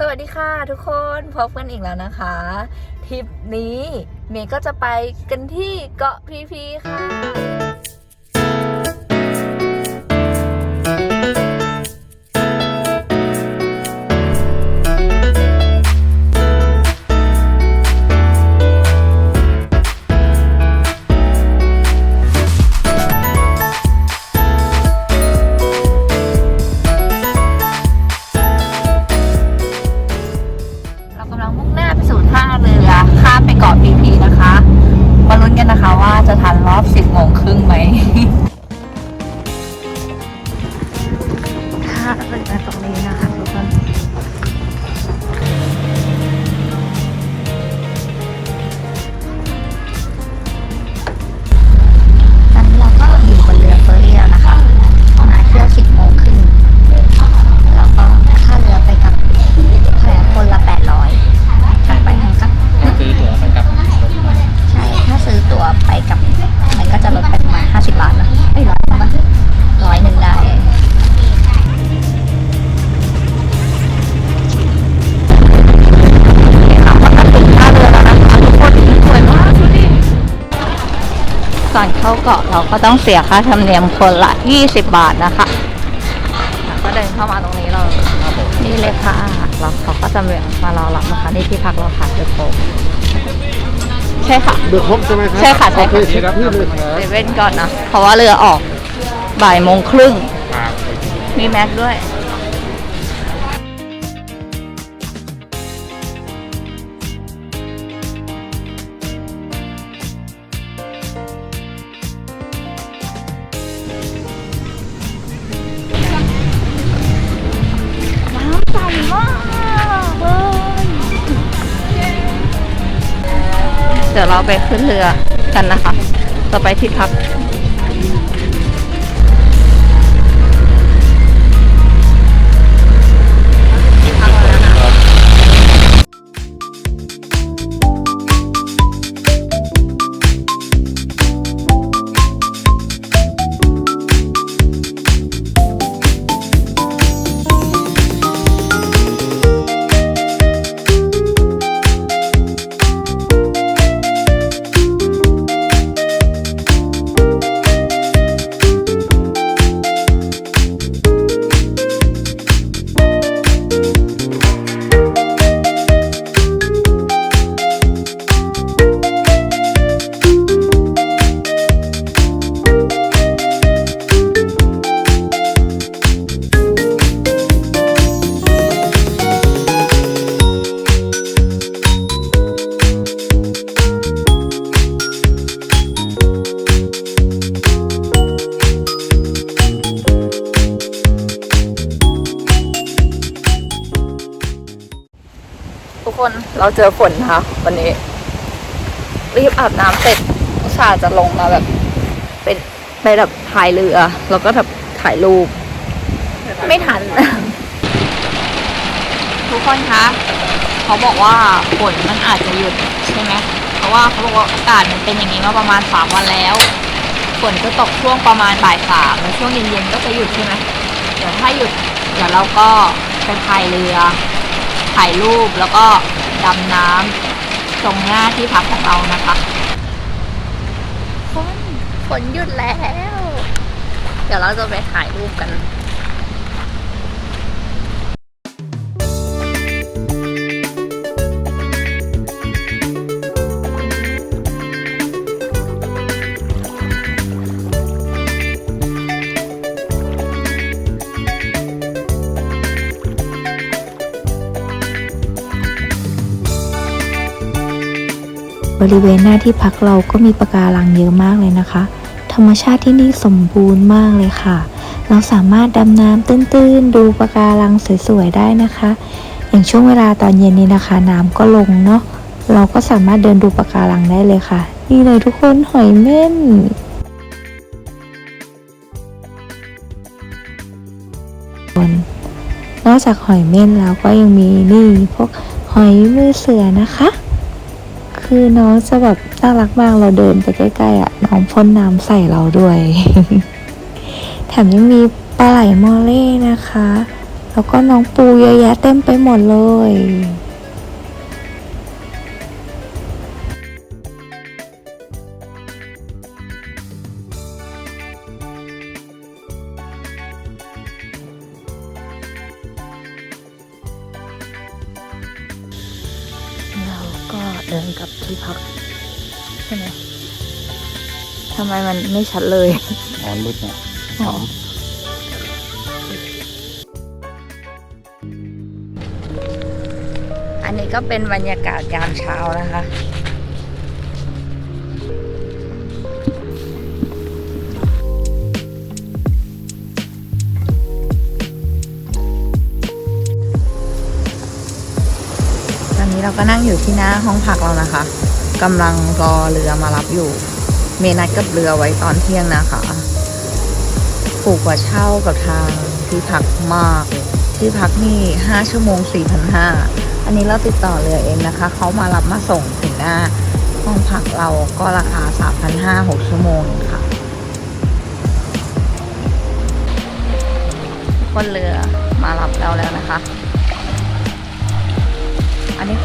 สวัสดีค่ะทุกคนพบกันอีกแล้วนะคะทริปนี้เมย์ก็จะไปกันที่เกาะพีพีค่ะ กาะเราก็ต้องเสียค่าธรรมเนียมคนละ 20 บาทนะคะแล้วก็เดินเข้ามาตรงนี้เรานี่เลยค่ะเราเขาก็จะมารอรับนะคะนี่ที่พักเราค่ะเดอะโคใช่ค่ะเดือดครบใช่ไหมครับใช่ค่ะใช่โอค่ะเคครับพี่เลยครับเซเว่นก่อนนะเพราะว่าเรือออกบ่ายโมงครึ่งครับมีแม็กด้วย เดี๋ยวเราไปขึ้นเรือกันนะคะจะไปที่พัก เราเจอฝนนะคะวันนี้ รีบอาบน้ำเสร็จอุตส่าห์จะลงมาแบบ เป็นไปแบบถ่ายเรือ แล้วก็แบบถ่ายรูป ไม่ทัน ทุกคนคะเขาบอกว่าฝนมันอาจจะหยุดใช่ไหมเพราะว่าเขาบอกว่าอากาศมันเป็นอย่างนี้มาประมาณสามวันแล้วฝนจะตกช่วงประมาณบ่ายสามแล้วช่วงเย็นๆก็จะหยุดใช่ไหมเดี๋ยวถ้าหยุดเดี๋ยวเราก็ไปพายเรือถ่ายรูปแล้วก็ ดำน้ำตรงหน้าที่พักของเรานะคะฝนฝนหยุดแล้ว เดี๋ยวเราจะไปถ่ายรูปกัน ริเวณหน้าที่พักเราก็มีปะการังเยอะมากเลยนะคะ ธรรมชาติที่นี่สมบูรณ์มากเลยค่ะ เราสามารถดำน้ำตื้นๆ ดูปะการังสวยๆได้นะคะ อย่างช่วงเวลาตอนเย็นนี้นะคะ น้ำก็ลงเนาะเราก็สามารถเดินดูปะการังได้เลยค่ะนี่เลยทุกคนหอยเม่นนอกจากหอยเม่นแล้วก็ยังมีนี่พวกหอยมือเสือนะคะ คือน้องจะแบบน่ารักมากเราเดินไปใกล้ๆอะน้องพ่นน้ำใส่เราด้วย แถมยังมีปลาไหลมอเล่นะคะ แล้วก็น้องปูเยอะแยะเต็มไปหมดเลย ไมมันไม่ชัดเลยอ๋อมืดนะอ๋ออันนี้ก็เป็นบรรยากาศยามเช้านะคะ ตอนนี้เราก็นั่งอยู่ที่หน้าห้องพักเรานะคะกำลังรอเรือมารับอยู่ เมนัดกับเรือไว้ตอนเที่ยงนะคะถูกกว่าเช่ากับทางที่พักมาก ที่พักนี่ห้าชั่วโมงสี่พันห้าอันนี้เราติดต่อเรือเองนะคะ เขามารับมาส่งถึงหน้าห้องพักเราก็ราคาสามพันห้าหกชั่วโมงค่ะ คนเรือมารับเราแล้วนะคะ อันนี้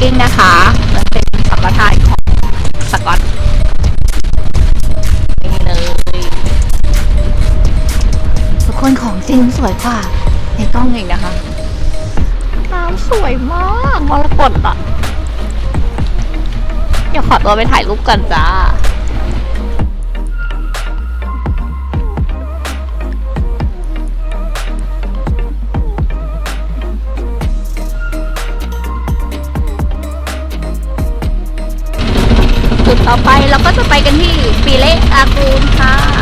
กิ้งนะคะมันเป็นสัมปทานของสกอตนี่เลยทุกคนของจริงสวยกว่าในกล้องอีกนะคะน้ำสวยมากมรกตอะ เดี๋ยวขอตัวไปถ่ายรูปกันจ้า จุดต่อไปเราก็จะไปกันที่ปีเละอากูนค่ะ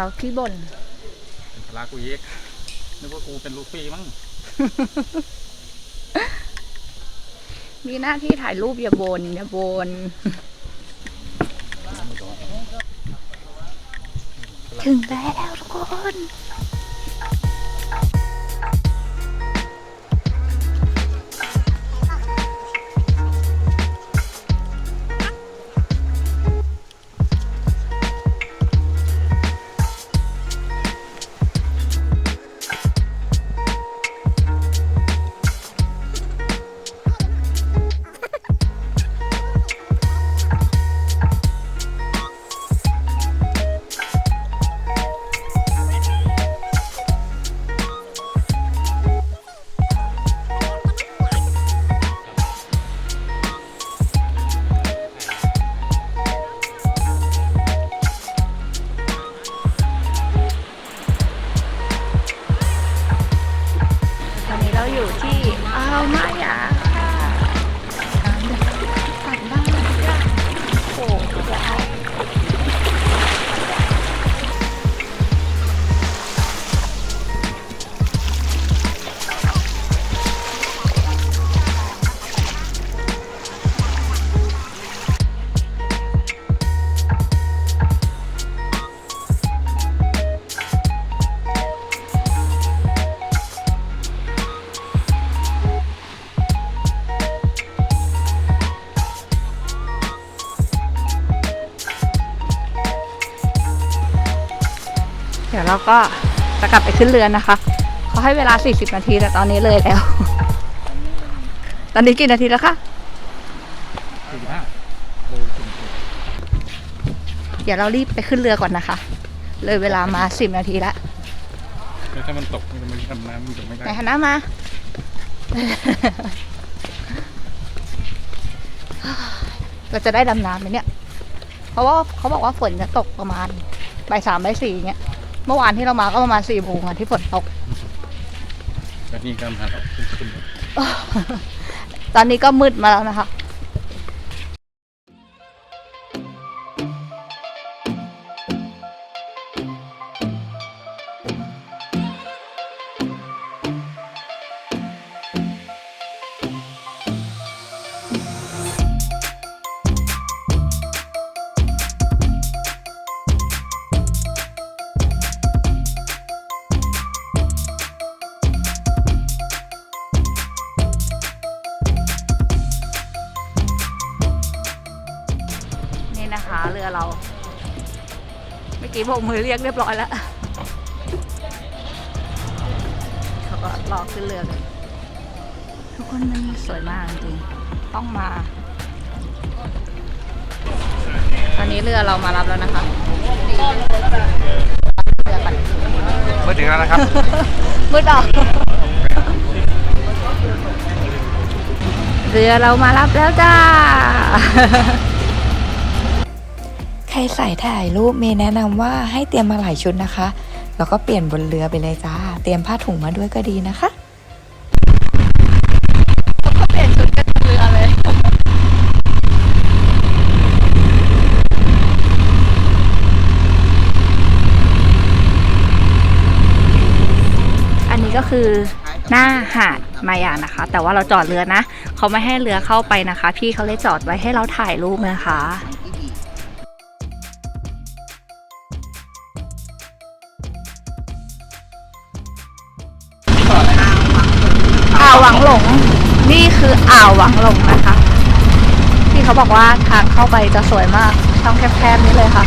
เราขี้บ่นเป็นพลากูอีกนึกว่ากูเป็นลูฟี่มั้ง มีหน้าที่ถ่ายรูปอย่าบนอย่าบน ถึงแล้วทุกคนตอน ก็จะกลับไปขึ้นเรือนนะคะเขาให้เวลา 40 นาทีแต่ตอนนี้เลยแล้ว ตอนนี้กี่นาทีแล้วคะสี่สิบห้าโลถึงเดี๋ยวเรารีบไปขึ้นเรือก่อนนะคะ เลยเวลามา 10 นาทีแล้วแล้วถ้ามันตกมันจะไม่ทำน้ำมันจะไม่ได้ไหนหันหน้ามาเราจะได้ดำน้ำไหมเนี่ย เพราะว่าเขาบอกว่าฝนจะตกประมาณบ่ายสามบ่ายสี่เงี้ย เมื่อวานที่เรามาก็ประมาณสี่โมงอะที่ฝนตกแบบนี้ก็มาแล้วขึ้นขึ้นตอนนี้ก็มืดมาแล้วนะคะ เมื่อกี้โบกมือเรียกเรียบร้อยแล้วเขาก็รอขึ้นเรือกันทุกคนมันสวยมากจริงๆต้องมา ตอนนี้เรือเรามารับแล้วนะคะเรือปั่นเมื่อถึงแล้วนะครับ มืดออกเรือเรามารับแล้วจ้าใค รใส่ถ่ายรูปเมย์แนะนำว่าให้เตรียมมาหลายชุดนะคะ แล้วก็เปลี่ยนบนเรือไปเลยจ้า เตรียมผ้าถุงมาด้วยก็ดีนะคะก็เปลี่ยนชุดกันเรือเลยอันนี้ก็คือหน้าหาดมายานะคะ แต่ว่าเราจอดเรือนะ เขาไม่ให้เรือเข้าไปนะคะ พี่เขาเลยจอดไว้ให้เราถ่ายรูปนะคะ อ่าวหวังหลงนะคะ ที่เขาบอกว่าทางเข้าไปจะสวยมากช่องแคบๆนี้เลยค่ะ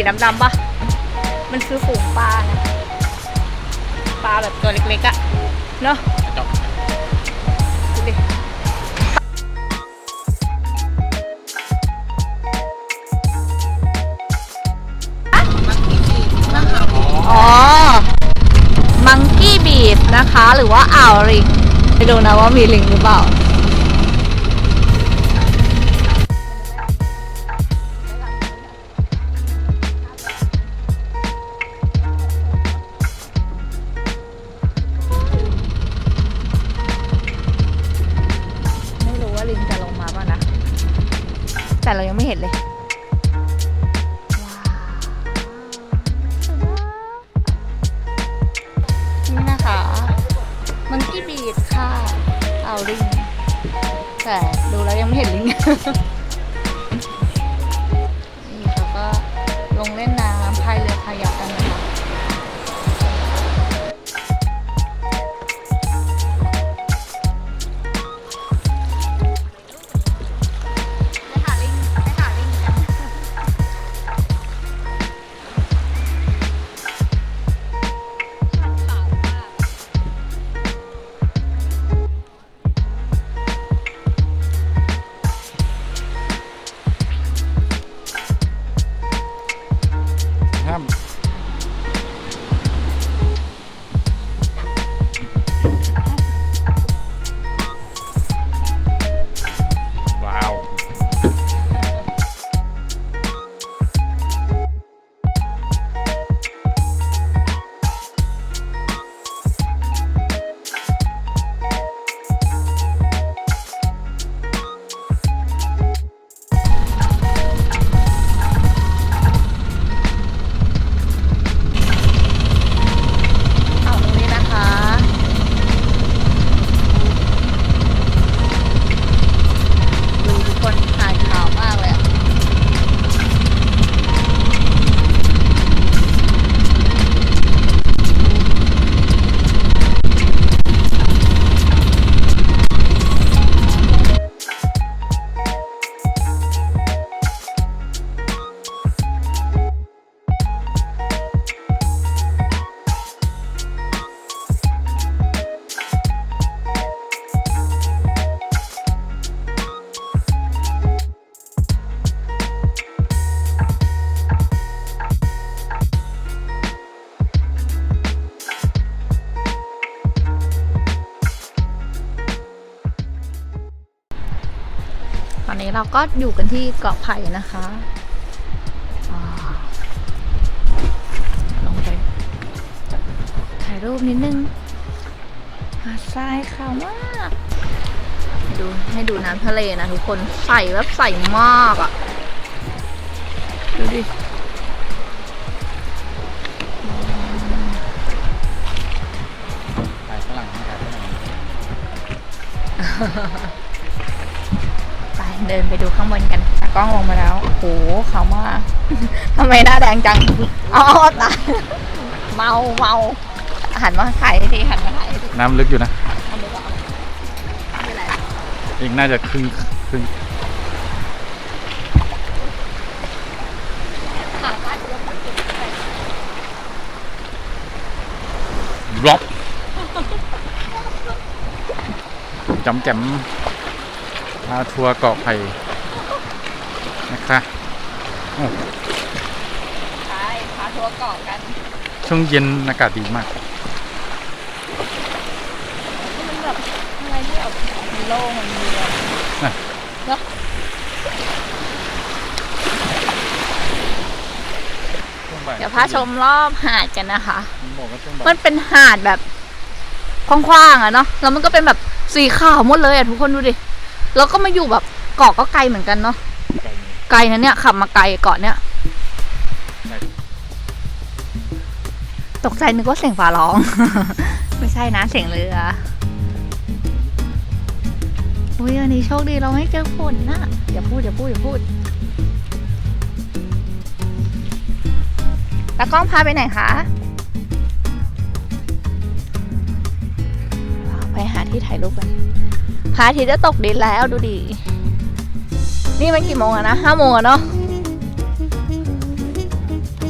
สีดำๆปะมันคือฝูงปลานะปลาแบบตัวเล็กๆอะเนาะดูดิอ๋อ มังกี้บีดนะคะ หรือว่าอ่าวลิงไปดูนะว่ามีลิงหรือเปล่า กี้บีดค่ะเอาลิง แต่ดูแล้วยังไม่เห็นลิงนี่เขาก็ลงเล่น ก็อยู่กันที่เกาะไผ่นะคะอ่าลงไปถ่ายรูปนิดนึงหาดทรายขาวมากดูให้ดูน้ำทะเลนะทุกคนใสแบบใสมากอะ่ะ ดูดิถ่ายฝรั่งถ่ายฝรั่งไป เดินไปดูข้างบนกันตากล้องลงมาแล้วโอ้โหขาวมากทำไมหน้าแดงจังอ๋อตายเมาเมาหันมาถ่ายให้ดีหันมาถ่ายให้ดีน้ำลึกอยู่นะ เอามือก่อนไม่เป็นไรอีกน่าจะครึ่งครึ่งขาบ้านยกมือขึ้นไปดรอปจำแจม พาทัวร์เกาะไผ่นะคะโอ้ใช่พาทัวร์เกาะกันช่วงเย็นอากาศดีมาก มันแบบอะไรที่แบบมันโล่งมันมีอะไรน่ะ เนาะช่วงบ่ายเดี๋ยวพาชมรอบหาดกันนะคะ มันบอกว่าช่วงบ่ายมันเป็นหาดแบบกว้างๆอะเนาะ แล้วมันก็เป็นแบบสีขาวหมดเลยอะทุกคนดูดิ แล้วก็มาอยู่แบบเกาะก็ไกลเหมือนกันเนาะไกลไกลนะเนี่ยขับมาไกลเกาะเนี่ยไกลตกใจนึกว่าเสียงฟ้าร้อง ไม่ใช่นะเสียงเรืออุ้ยวันนี้โชคดีเราไม่เจอฝนนะอย่าพูดอย่าพูดอย่าพูดตากล้องพาไปไหนคะพาที่ถ่ายรูปกัน พระอาทิตย์จะตกดินแล้วดูดิ นี่มันกี่โมงอะนะห้าโมงอะเนาะ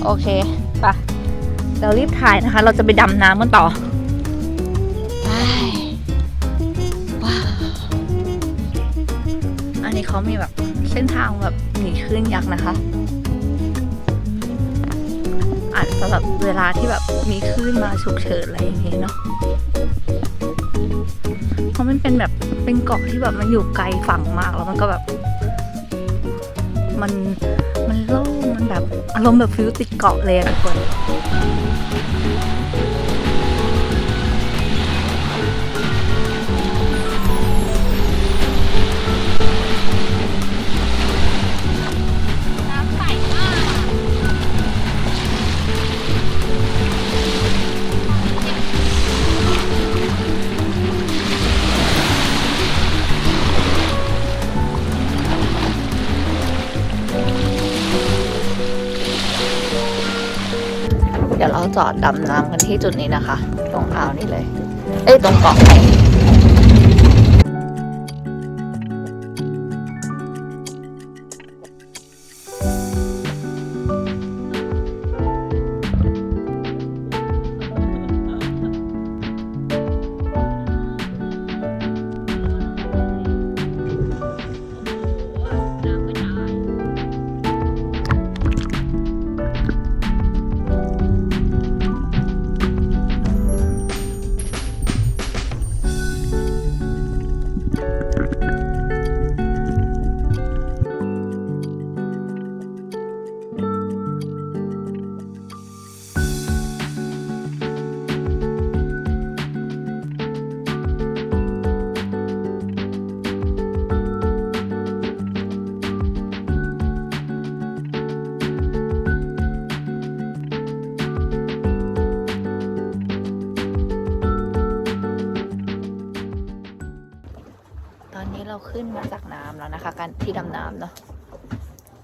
โอเคไปะเรารีบถ่ายนะคะ เราจะไปดำน้ำกันต่อไปว้าว อันนี้เขามีแบบเส้นทางแบบหนีคลื่นยักษ์นะคะอาจจะแบบเวลาที่แบบมีคลื่นมาฉุกเฉินอะไรอย่างเงี้ยเนาะ มันเป็นแบบเป็นเกาะที่แบบมันอยู่ไกลฝั่งมากแล้วมันก็แบบ มันมันโล่งมันแบบอารมณ์แบบฟิวติดเกาะเลยอะทุกคน สอดดำน้ำกันที่จุดนี้นะคะ ตรงอ่าวนี่เลย เอ้ย ตรงเกาะไผ่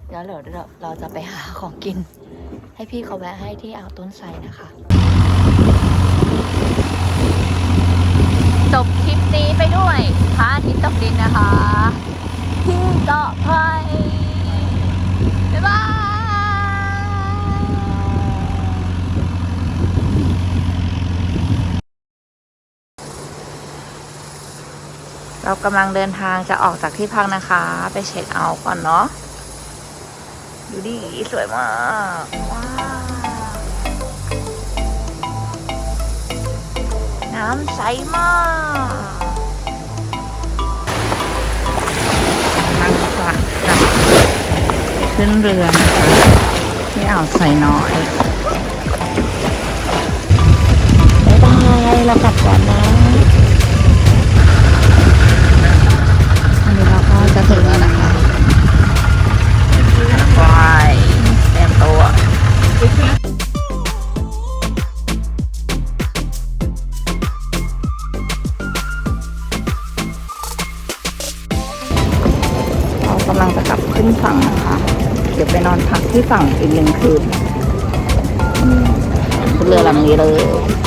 เดี๋ยวเดี๋ยวเราเราจะไปหาของกิน ให้พี่เขาแวะให้ที่อ่าวต้นไทรนะคะ จบคลิปนี้ไปด้วยพระอาทิตย์ตกดินนะคะที่เกาะไผ่บ๊ายบายเรากำลังเดินทางจะออกจากที่พักนะคะ ไปเช็คเอาท์ก่อนเนาะ ดูดิสวยมากว้าวน้ำใสมากนั่งกลับกลับขึ้นเรือนะคะที่อ่าวใส่น้อยบ๊ายบายเรากลับก่อนนะอันนี้เราก็จะถึงแล้วนะ นอนพักที่ฝั่งอีกหนึ่งคืนอืมเรือลำนี้เลย